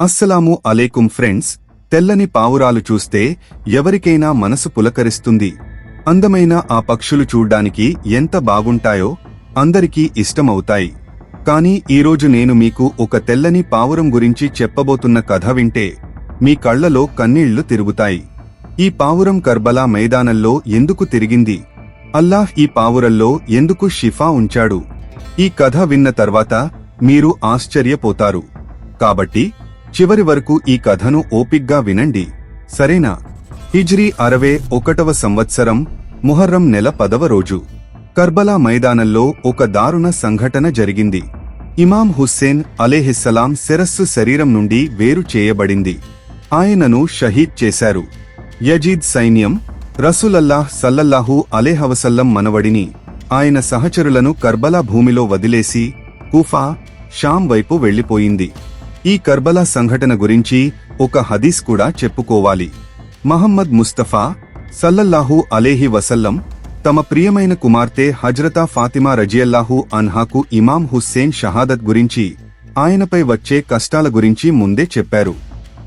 అస్సలాము అలేకుం friends తెల్లని పావురాలు చూస్తే ఎవరికైనా మనసు పులకరిస్తుంది. అందమైన ఆ పక్షులు చూడ్డానికి ఎంత బాగుంటాయో అందరికీ ఇష్టమవుతాయి. కానీ ఈరోజు నేను మీకు ఒక తెల్లని పావురం గురించి చెప్పబోతున్న కథ వింటే మీ కళ్ళలో కన్నీళ్ళు తిరుగుతాయి. ఈ పావురం కర్బలా మైదానంలో ఎందుకు తిరిగింది? అల్లాహ్ ఈ పావురంలో ఎందుకు షిఫా ఉంచాడు? ఈ కథ విన్న తర్వాత మీరు ఆశ్చర్యపోతారు. కాబట్టి చివరి వరకు ఈ కథను ఓపిగ్గా వినండి. సరేనా? హిజ్రీ అరవై ఒకటవ సంవత్సరం ముహర్రం నెల పదవ రోజు. కర్బలా మైదానంలో ఒక దారుణ సంఘటన జరిగింది. ఇమాం హుస్సేన్ అలేహిస్సలాం శిరస్సు శరీరం నుండి వేరు చేయబడింది. ఆయనను షహీద్ చేశారు. యజీద్ సైన్యం రసూలల్లాహ్ సల్లల్లాహు అలేహవసల్లం మనవడిని ఆయన సహచరులను కర్బలా భూమిలో వదిలేసి కుఫా షాం వైపు వెళ్ళిపోయింది ఈ కర్బలా సంఘటన గురించి ఒక హదీస్ కూడా చెప్పుకోవాలి. మహమ్మద్ ముస్తఫా సల్లల్లాహు అలేహి వసల్లం తమ ప్రియమైన కుమార్తె హజ్రతా ఫాతిమా రజియల్లాహు అన్హాకు ఇమాం హుస్సేన్ షహాదత్ గురించి ఆయనపై వచ్చే కష్టాల గురించి ముందే చెప్పారు.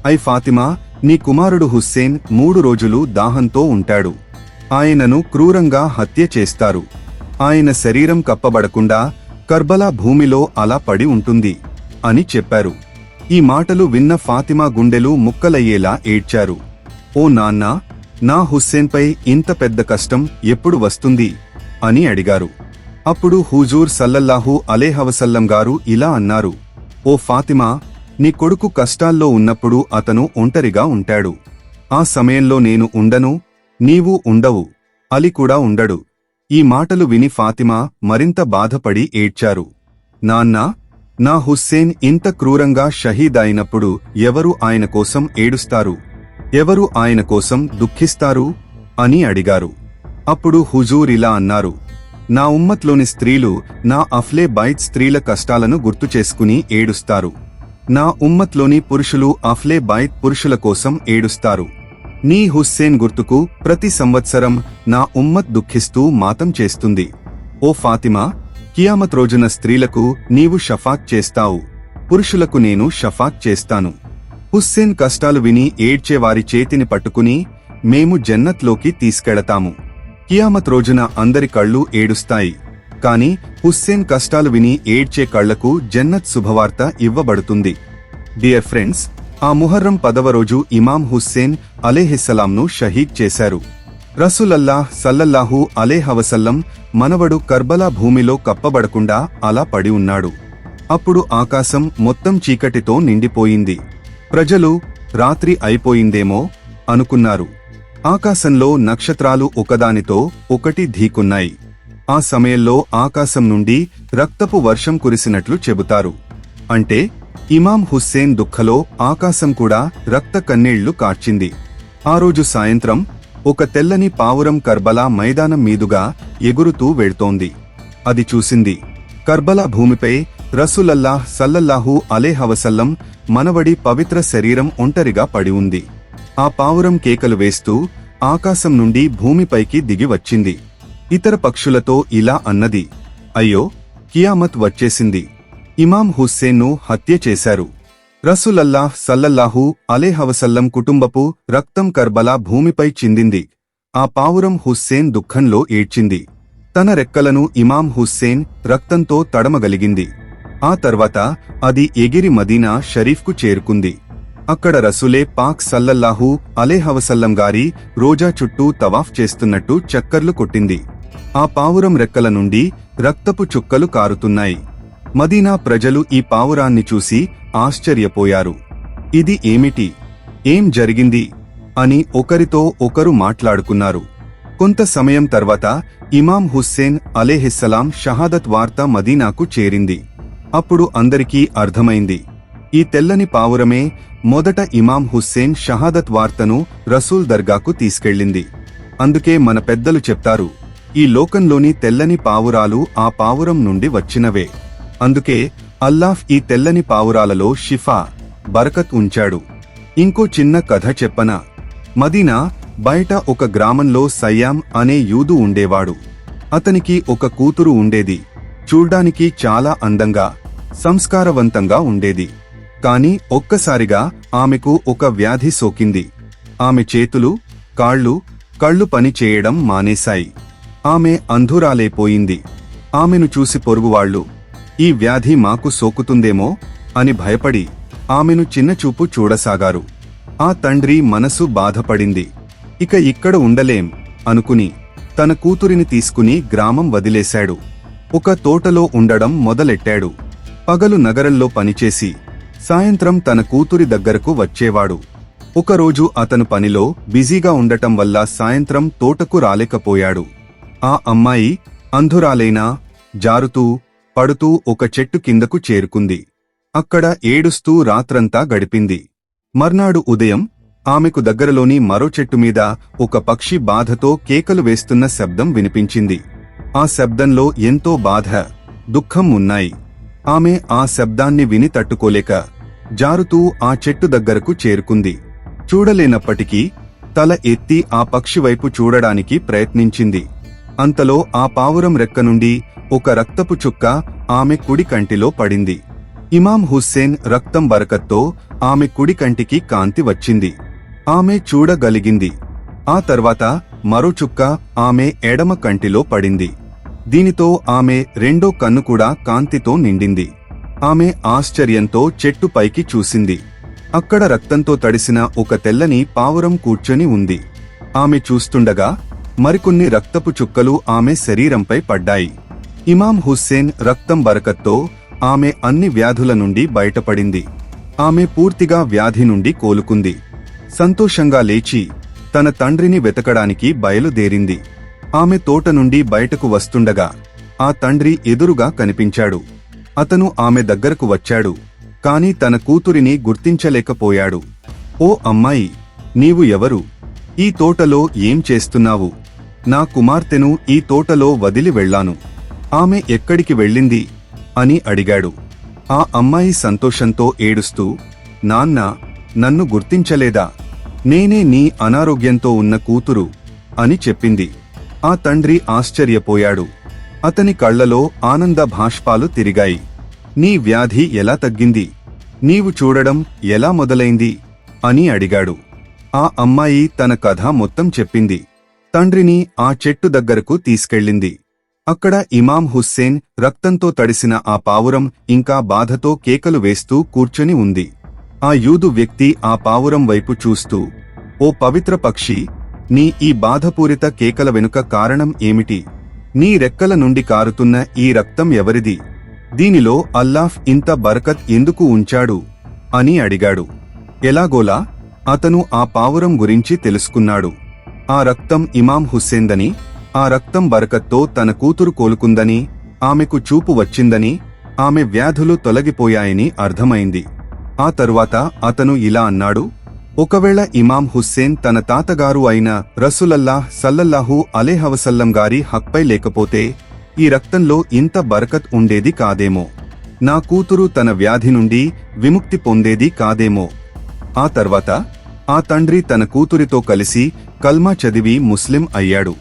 ఐ ఫాతిమా నీ కుమారుడు హుస్సేన్ మూడు రోజులు దాహంతో ఉంటాడు. ఆయనను క్రూరంగా హత్య చేస్తారు. ఆయన శరీరం కప్పబడకుండా కర్బలా భూమిలో అలా పడి ఉంటుంది అని చెప్పారు. ఈ మాటలు విన్న ఫాతిమా గుండెలు ముక్కలయ్యేలా ఏడ్చారు. ఓ నాన్నా నా హుస్సేన్పై ఇంత పెద్ద కష్టం ఎప్పుడు వస్తుంది అని అడిగారు. అప్పుడు హుజూర్ సల్లల్లాహు అలేహవసల్లం గారు ఇలా అన్నారు. ఓ ఫాతిమా నీ కొడుకు కష్టాల్లో ఉన్నప్పుడు అతను ఒంటరిగా ఉంటాడు. ఆ సమయంలో నేను ఉండను నీవు ఉండవు అలి కూడా ఉండడు ఈ మాటలు విని ఫాతిమా మరింత బాధపడి ఏడ్చారు. నాన్నా నా హుస్సేన్ ఇంత క్రూరంగా షహీద్ అయినప్పుడు ఎవరు ఆయన కోసం ఏడుస్తారు? ఎవరు ఆయన కోసం దుఃఖిస్తారు? అని అడిగారు. అప్పుడు హుజూర్ ఇలా అన్నారు. నా ఉమ్మత్లోని స్త్రీలు నా అఫ్లే బైట్ స్త్రీల కష్టాలను గుర్తు చేసుకుని ఏడుస్తారు. నా ఉమ్మత్లోని పురుషులు అఫ్లే బైత్ పురుషుల కోసం ఏడుస్తారు. నీ హుస్సేన్ గుర్తుకు ప్రతి సంవత్సరం నా ఉమ్మత్ దుఃఖిస్తూ మాతం చేస్తుంది. ఓ ఫాతిమా కియామత్ రోజున స్త్రీలకు నీవు షఫాక్ చేస్తావు. పురుషులకు నేను షఫాక్ చేస్తాను. హుస్సేన్ కష్టాలు విని ఏడ్చే వారి చేతిని పట్టుకుని మేము జన్నత్లోకి తీసుకెళతాము. కియామత్ రోజున అందరి కళ్ళు ఏడుస్తాయి. కాని హుస్సేన్ కష్టాలు విని ఏడ్చే కళ్ళకు జన్నత్ శుభవార్త ఇవ్వబడుతుంది. డియర్ ఫ్రెండ్స్ ఆ ముహర్రం పదవ రోజు ఇమాం హుస్సేన్ అలేహిస్సలాంను షహీద్ చేశారు. రసులల్లా సల్లల్లాహు అలేహవసల్లం మనవడు కర్బలా భూమిలో కప్పబడకుండా అలా పడి ఉన్నాడు. అప్పుడు ఆకాశం మొత్తం చీకటితో నిండిపోయింది. ప్రజలు రాత్రి అయిపోయిందేమో? అనుకున్నారు. ఆకాశంలో నక్షత్రాలు ఒకదానితో ఒకటి ధీకున్నాయి ఆ సమయంలో ఆకాశం నుండి రక్తపు వర్షం కురిసినట్లు చెబుతారు. అంటే ఇమాం హుస్సేన్ దుఃఖలో ఆకాశం కూడా రక్త కన్నీళ్ళు కార్చింది. ఆ రోజు సాయంత్రం ఒక తెల్లని పావురం కర్బలా మైదానం మీదుగా ఎగురుతూ వెళ్తోంది. అది చూసింది. కర్బలా భూమిపై రసులల్లాహ్ సల్లల్లాహు అలేహవసల్లం మనవడి పవిత్ర శరీరం ఒంటరిగా పడి ఉంది. ఆ పావురం కేకలు వేస్తూ ఆకాశం నుండి భూమిపైకి దిగి వచ్చింది. ఇతర పక్షులతో ఇలా అన్నది. అయ్యో కియామత్ వచ్చేసింది. ఇమాం హుస్సేన్ను హత్య చేశారు. రసులల్లాహ్ సల్లల్లాహు అలేహవసల్లం కుటుంబపు రక్తం కర్బలా భూమిపై చిందింది. ఆ పావురం హుస్సేన్ దుఃఖంలో ఏడ్చింది. తన రెక్కలను ఇమాం హుస్సేన్ రక్తంతో తడమగలిగింది. ఆ తర్వాత అది ఎగిరి మదీనా షరీఫ్కు చేరుకుంది. అక్కడ రసులే పాక్ సల్లల్లాహు అలేహవసల్లం గారి రోజా చుట్టూ తవాఫ్ చేస్తున్నట్టు చక్కర్లు కొట్టింది. ఆ పావురం రెక్కల నుండి రక్తపు చుక్కలు కారుతున్నాయి. మదీనా ప్రజలు ఈ పావురాన్ని చూసి ఆశ్చర్యపోయారు. ఇది ఏమిటి? ఏం జరిగింది? అని ఒకరితో ఒకరు మాట్లాడుకున్నారు. కొంత సమయం తర్వాత ఇమాం హుస్సేన్ అలేహిస్సలాం షహాదత్ వార్త మదీనాకు చేరింది. అప్పుడు అందరికీ అర్థమైంది. ఈ తెల్లని పావురమే మొదట ఇమాం హుస్సేన్ షహాదత్ వార్తను రసూల్ దర్గాకు తీసుకెళ్ళింది. అందుకే మన పెద్దలు చెప్తారు ఈ లోకంలోని తెల్లని పావురాలు ఆ పావురం నుండి వచ్చినవే. అందుకే అల్లాహ్ ఈ తెల్లని పావురాలలో షిఫా బరకత్ ఉంచాడు. ఇంకో చిన్న కథ చెప్పనా? మదీనా బయట ఒక గ్రామంలో సయ్యాం అనే యూదు ఉండేవాడు. అతనికి ఒక కూతురు ఉండేది. చూడ్డానికి చాలా అందంగా సంస్కారవంతంగా ఉండేది. కాని ఒక్కసారిగా ఆమెకు ఒక వ్యాధి సోకింది. ఆమె చేతులు కాళ్ళు కళ్ళు పని చేయడం మానేశాయి. ఆమె అంధురాలైపోయింది. ఆమెను చూసి పొరుగువాళ్ళు ఈ వ్యాధి మాకు సోకుతుందేమో అని భయపడి ఆమెను చిన్నచూపు చూడసాగారు. ఆ తండ్రి మనసు బాధపడింది. ఇక ఇక్కడ ఉండలేం అనుకుని తన కూతురిని తీసుకుని గ్రామం వదిలేశాడు. ఒక తోటలో ఉండడం మొదలెట్టాడు. పగలు నగరంలో పనిచేసి సాయంత్రం తన కూతురి దగ్గరకు వచ్చేవాడు. ఒకరోజు అతను పనిలో బిజీగా ఉండటం వల్ల సాయంత్రం తోటకు రాలేకపోయాడు. ఆ అమ్మాయి అంధురాలైనా జారుతూ పడుతూ ఒక చెట్టు కిందకు చేరుకుంది. అక్కడ ఏడుస్తూ రాత్రంతా గడిపింది. మర్నాడు ఉదయం ఆమెకు దగ్గరలోని మరో చెట్టు మీద ఒక పక్షి బాధతో కేకలు వేస్తున్న శబ్దం వినిపించింది. ఆ శబ్దంలో ఎంతో బాధ దుఃఖం ఉన్నాయి. ఆమె ఆ శబ్దాన్ని విని తట్టుకోలేక జారుతూ ఆ చెట్టు దగ్గరకు చేరుకుంది. చూడలేనప్పటికీ తల ఎత్తి ఆ పక్షి వైపు చూడడానికి ప్రయత్నించింది. అంతలో ఆ పావురం రెక్క నుండి ఒక రక్తపు చుక్క ఆమె కుడి కంటిలో పడింది. ఇమాం హుస్సేన్ రక్తం బరకత్తో ఆమె కుడి కంటికి కాంతి వచ్చింది. ఆమె చూడగలిగింది. ఆ తర్వాత మరో చుక్క ఆమె ఎడమ కంటిలో పడింది. దీనితో ఆమె రెండో కన్ను కూడా కాంతితో నిండింది. ఆమె ఆశ్చర్యంతో చెట్టు పైకి చూసింది. అక్కడ రక్తంతో తడిసిన ఒక తెల్లని పావురం కూర్చొని ఉంది. ఆమె చూస్తుండగా మరికొన్ని రక్తపు చుక్కలు ఆమె శరీరంపై పడ్డాయి. ఇమాం హుస్సేన్ రక్తం బరకత్తో ఆమె అన్ని వ్యాధుల నుండి బయటపడింది. ఆమె పూర్తిగా వ్యాధి నుండి కోలుకుంది. సంతోషంగా లేచి తన తండ్రిని వెతకడానికి బయలుదేరింది. ఆమె తోట నుండి బయటకు వస్తుండగా ఆ తండ్రి ఎదురుగా కనిపించాడు. అతను ఆమె దగ్గరకు వచ్చాడు కాని తన కూతురిని గుర్తించలేకపోయాడు. ఓ అమ్మాయి నీవు ఎవరు? ఈ తోటలో ఏం చేస్తున్నావు? నా కుమార్తెను ఈ తోటలో వదిలి వెళ్ళాను. ఆమె ఎక్కడికి వెళ్ళింది? అని అడిగాడు. ఆ అమ్మాయి సంతోషంతో ఏడుస్తూ నాన్న నన్ను గుర్తించలేదా? నేనే నీ అనారోగ్యంతో ఉన్న కూతురు అని చెప్పింది. ఆ తండ్రి ఆశ్చర్యపోయాడు. అతని కళ్ళలో ఆనంద భాష్పాలు తిరిగాయి. నీ వ్యాధి ఎలా తగ్గింది? నీవు చూడడం ఎలా మొదలైంది? అని అడిగాడు. ఆ అమ్మాయి తన కథ మొత్తం చెప్పింది. తండ్రిని ఆ చెట్టు దగ్గరకు తీసుకెళ్ళింది. అక్కడ ఇమాం హుస్సేన్ రక్తంతో తడిసిన ఆ పావురం ఇంకా బాధతో కేకలు వేస్తూ కూర్చొని ఉంది. ఆ యూదు వ్యక్తి ఆ పావురం వైపు చూస్తూ ఓ పవిత్ర పక్షి నీ ఈ బాధపూరిత కేకల వెనుక కారణం ఏమిటి? నీ రెక్కల నుండి కారుతున్న ఈ రక్తం ఎవరిది? దీనిలో అల్లాఫ్ ఇంత బరకత్ ఎందుకు ఉంచాడు? అని అడిగాడు. ఎలాగోలా అతను ఆ పావురం గురించి తెలుసుకున్నాడు. ఆ రక్తం ఇమాం హుస్సేందని ఆ రక్తం బరకత్తో తన కూతురు కోలుకుందని ఆమెకు చూపు వచ్చిందని ఆమె వ్యాధులు తొలగిపోయాయని అర్థమైంది. ఆ తరువాత అతను ఇలా అన్నాడు ఒకవేళ ఇమాం హుస్సేన్ తన తాతగారు అయిన రసులల్లాహ్ సల్లల్లాహు అలేహవసల్లం గారి హక్పై లేకపోతే ఈ రక్తంలో ఇంత బరకత్ ఉండేది కాదేమో. నా కూతురు తన వ్యాధి నుండి విముక్తి పొందేది కాదేమో. ఆ తర్వాత ఆ తండ్రి తన కూతురితో కలిసి కల్మా చదివి ముస్లిం అయ్యాడు.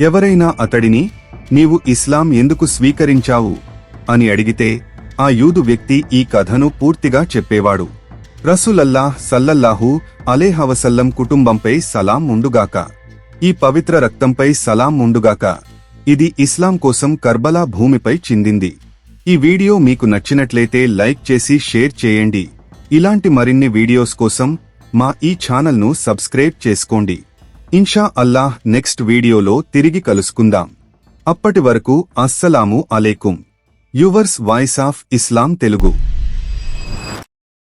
ఎవరైనా అతడిని నీవు ఇస్లాం ఎందుకు స్వీకరించావు? అని అడిగితే ఆ యూదు వ్యక్తి ఈ కథను పూర్తిగా చెప్పేవాడు. రసులల్లాహ్ సల్లల్లాహు అలేహవసల్లం కుటుంబంపై సలాం ఉండుగాక. ఈ పవిత్ర రక్తంపై సలాం ఉండుగాక. ఇది ఇస్లాం కోసం కర్బలా భూమిపై చిందింది. ఈ వీడియో మీకు నచ్చినట్లయితే లైక్ చేసి షేర్ చేయండి. ఇలాంటి మరిన్ని వీడియోస్ కోసం మా ఈ ఛానల్ను సబ్స్క్రైబ్ చేసుకోండి. ఇన్షా అల్లాహ్ నెక్స్ట్ వీడియోలో తిరిగి కలుసుకుందాం. అప్పటి వరకు అస్సలాము అలేకుం. Yours voice of Islam Telugu.